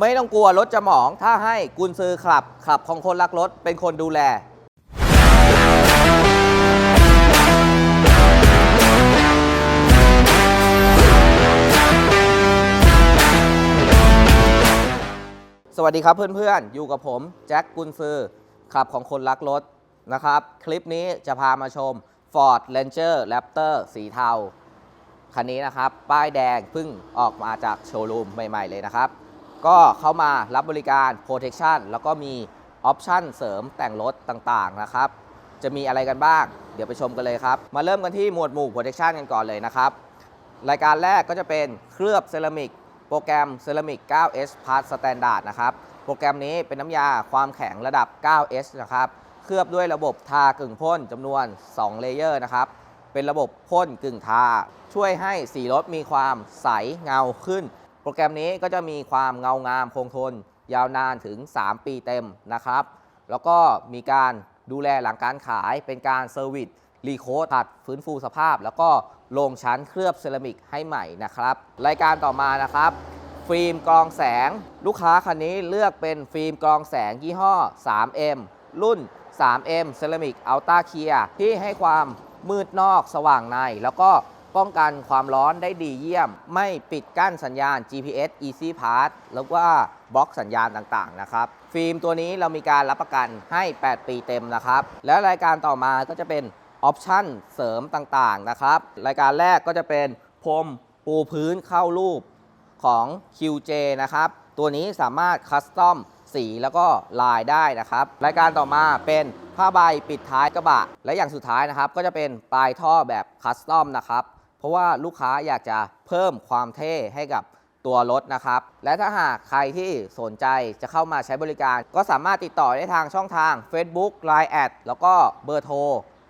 ไม่ต้องกลัวรถจะหมอง ถ้าให้กุญซือขับ ขับของคนรักรถเป็นคนดูแล สวัสดีครับเพื่อนๆ อยู่กับผมแจ็คกุนซือขับของคนรักรถนะครับ คลิปนี้จะพามาชม Ford Ranger Raptor สีเทา คันนี้นะครับ ป้ายแดงเพิ่งออกมาจากโชว์รูมใหม่ ๆ เลยนะครับ ก็เข้ามารับบริการ Protection แล้วก็มีออปชั่นเสริมแต่งรถต่างๆนะครับ จะมีอะไรกันบ้าง เดี๋ยวไปชมกันเลยครับ มาเริ่มกันที่หมวดหมู่ Protection กันก่อนเลยนะครับ รายการแรกก็จะเป็นเคลือบเซรามิกโปรแกรมเซรามิก 9S Plus Standard นะครับ โปรแกรมนี้เป็นน้ำยาความแข็งระดับ 9S นะครับ เคลือบด้วยระบบทากึ่งพ่นจำนวน 2 เลเยอร์นะครับ เป็นระบบพ่นกึ่งทา ช่วยให้สีรถมีความใสเงาขึ้น โปรแกรมนี้ก็จะมีความเงางามคงทน ยาวนานถึง 3 ปีเต็มนะครับ แล้วก็มีการดูแลหลังการขายเป็นการเซอร์วิสรีโคดตัดฟื้นฟูสภาพ แล้วก็ลงชั้นเคลือบเซรามิกให้ใหม่นะครับ รายการต่อมานะครับ ฟิล์มกรองแสง ลูกค้าคันนี้เลือกเป็นฟิล์มกรองแสงยี่ห้อ 3M รุ่น 3M Ceramic Ultra Clear ที่ให้ความมืดนอกสว่างใน แล้วก็ ป้องกันความร้อนได้ดีเยี่ยม ไม่ปิดกั้นสัญญาณ GPS Easy Pass แล้วก็บล็อกสัญญาณต่างๆนะครับฟิล์มตัวนี้เรามีการรับประกันให้ 8 ปีเต็มนะครับ และรายการต่อมาก็จะเป็นออปชั่นเสริมต่างๆนะครับรายการแรกก็จะเป็นพรมปูพื้นเข้ารูปของ QJ นะครับ ตัวนี้สามารถคัสตอมสีแล้วก็ลายได้นะครับ รายการต่อมาเป็นผ้าใบปิดท้ายกระบะ และอย่างสุดท้ายนะครับ ก็จะเป็นปลายท่อแบบคัสตอมนะครับ เพราะว่าลูกค้าอยากจะเพิ่มความเท่ให้กับตัวรถนะครับ และถ้าหากใครที่สนใจจะเข้ามาใช้บริการ ก็สามารถติดต่อได้ทางช่องทาง Facebook Line แอดแล้วก็เบอร์โทร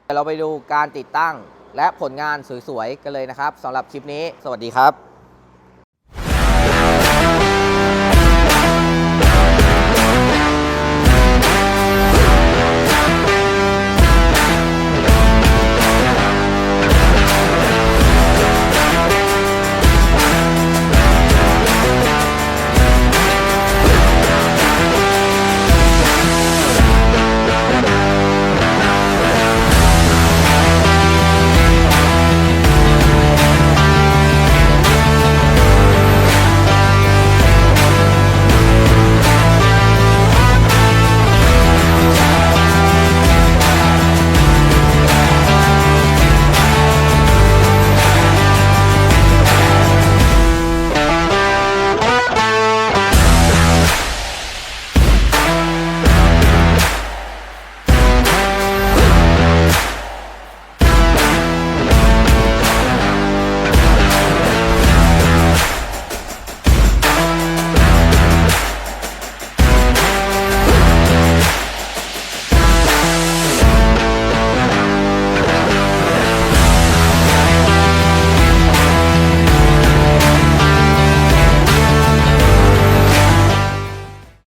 เดี๋ยวเราไปดูการติดตั้ง และผลงานสวยๆกันเลยนะครับสำหรับคลิปนี้ สวัสดีครับ